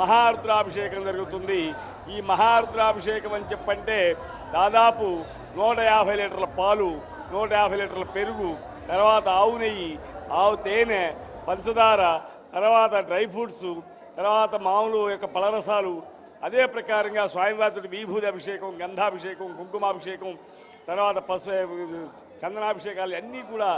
మహారుద్రాభిషేకం జరుగుతుంది. ఈ మహారుద్రాభిషేకం అని చెప్పంటే దాదాపు నూట యాభై లీటర్ల పాలు నూట యాభై లీటర్ల పెరుగు తర్వాత ఆవు నెయ్యి ఆవు తేనె పంచదార తర్వాత డ్రై ఫ్రూట్స్ తర్వాత మామూలు యొక్క పలరసాలు. అదే ప్రకారంగా స్వామివారి విభూతి అభిషేకం గంధాభిషేకం కుంకుమాభిషేకం తర్వాత పసుపు చందనాభిషేకాలు అన్నీ కూడా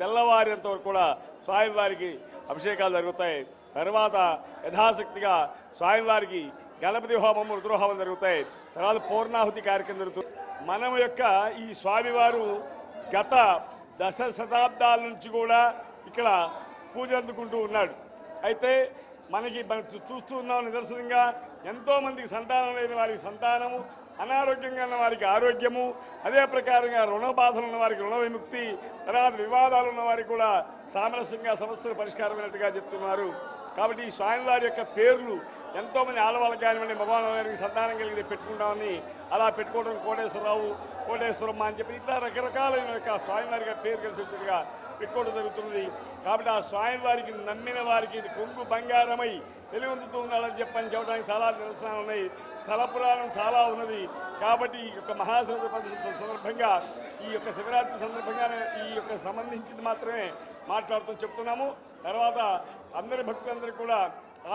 తెల్లవారేంత వరకు కూడా స్వామివారికి అభిషేకాలు జరుగుతాయి. తర్వాత యథాశక్తిగా స్వామివారికి గణపతి హోమం రుద్రహోమం జరుగుతాయి. తర్వాత పూర్ణాహుతి కార్యక్రమం జరుగుతుంది మనం యొక్క ఈ స్వామివారు గత దశ శతాబ్దాల నుంచి కూడా ఇక్కడ పూజ అందుకుంటూ ఉన్నాడు. అయితే మనకి మనం చూ- చూస్తూ ఉన్నాం నిదర్శనంగా. ఎంతోమందికి సంతానం లేని వారికి సంతానము అనారోగ్యంగా ఉన్న వారికి ఆరోగ్యము అదే ప్రకారంగా రుణ బాధలు ఉన్న వారికి రుణ విముక్తి తర్వాత వివాదాలు ఉన్న వారికి కూడా సామరస్యంగా సమస్యలు పరిష్కారమైనట్టుగా చెప్తున్నారు. కాబట్టి ఈ స్వామివారి యొక్క పేర్లు ఎంతోమంది ఆడవాళ్ళకి కానివ్వండి మగవాళ్ళ గారికి సంతానం కలిగి పెట్టుకుంటామని అలా పెట్టుకోవడం కోటేశ్వరరావు కోటేశ్వరమ్మ అని చెప్పి ఇట్లా రకరకాలైన యొక్క స్వామివారి యొక్క పేరు కలిసి వచ్చేట్టుగా పెట్టుకోవడం జరుగుతున్నది. కాబట్టి ఆ స్వామివారికి నమ్మిన వారికి ఇది కొంగు బంగారమై వెలుగొందుతూ ఉన్నాడని చెప్పని చెప్పడానికి చాలా నిరసనాలు ఉన్నాయి. స్థల పురాణం చాలా ఉన్నది. కాబట్టి ఈ యొక్క మహాశివరాత్రి సందర్భంగా ఈ యొక్క శివరాత్రి సందర్భంగానే ఈ యొక్క సంబంధించింది మాత్రమే మాట్లాడుతూ చెప్తున్నాము. తర్వాత అందరి భక్తులందరూ కూడా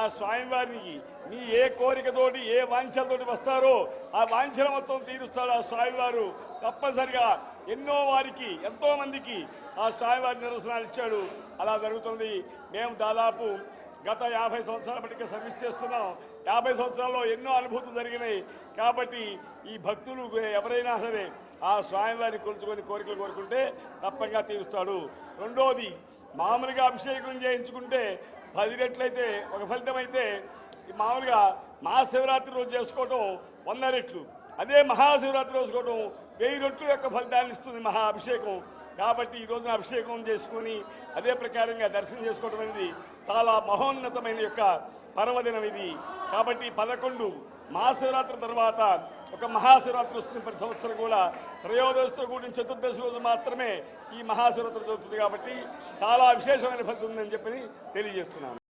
ఆ స్వామివారికి మీ ఏ కోరికతోటి ఏ వాంఛలతోటి వస్తారో ఆ వాంఛల మొత్తం తీరుస్తాడు ఆ స్వామివారు. తప్పనిసరిగా ఎన్నో వారికి ఎంతోమందికి ఆ స్వామివారి నిరసనాలు ఇచ్చాడు. అలా జరుగుతుంది. మేము దాదాపు గత యాభై సంవత్సరాల బట్టి సర్వీస్ చేస్తున్నాం. యాభై సంవత్సరాల్లో ఎన్నో అనుభూతులు జరిగినాయి. కాబట్టి ఈ భక్తులు ఎవరైనా సరే ఆ స్వామివారిని కొలుచుకొని కోరికలు కోరుకుంటే తప్పగా తీరుస్తాడు. రెండోది మామూలుగా అభిషేకం చేయించుకుంటే పది రెట్లయితే ఒక ఫలితం అయితే మామూలుగా మహాశివరాత్రి రోజు చేసుకోవటం వంద రెట్లు. అదే మహాశివరాత్రి రోజు చేసుకోవటం వెయ్యి రెట్లు యొక్క ఫలితాన్ని ఇస్తుంది మహా అభిషేకం. కాబట్టి ఈ రోజున అభిషేకం చేసుకొని అదే ప్రకారంగా దర్శనం చేసుకోవడం అనేది చాలా మహోన్నతమైన యొక్క పర్వదినం ఇది. కాబట్టి పదకొండు మహాశివరాత్రి తర్వాత ఒక మహాశివరాత్రి వస్తుంది. ప్రతి సంవత్సరం కూడా త్రయోదశితో కూడిన చతుర్దశి రోజు మాత్రమే ఈ మహాశివరాత్రి జరుగుతుంది కాబట్టి చాలా విశేషమైన పద్ధతి ఉందని చెప్పి తెలియజేస్తున్నాను.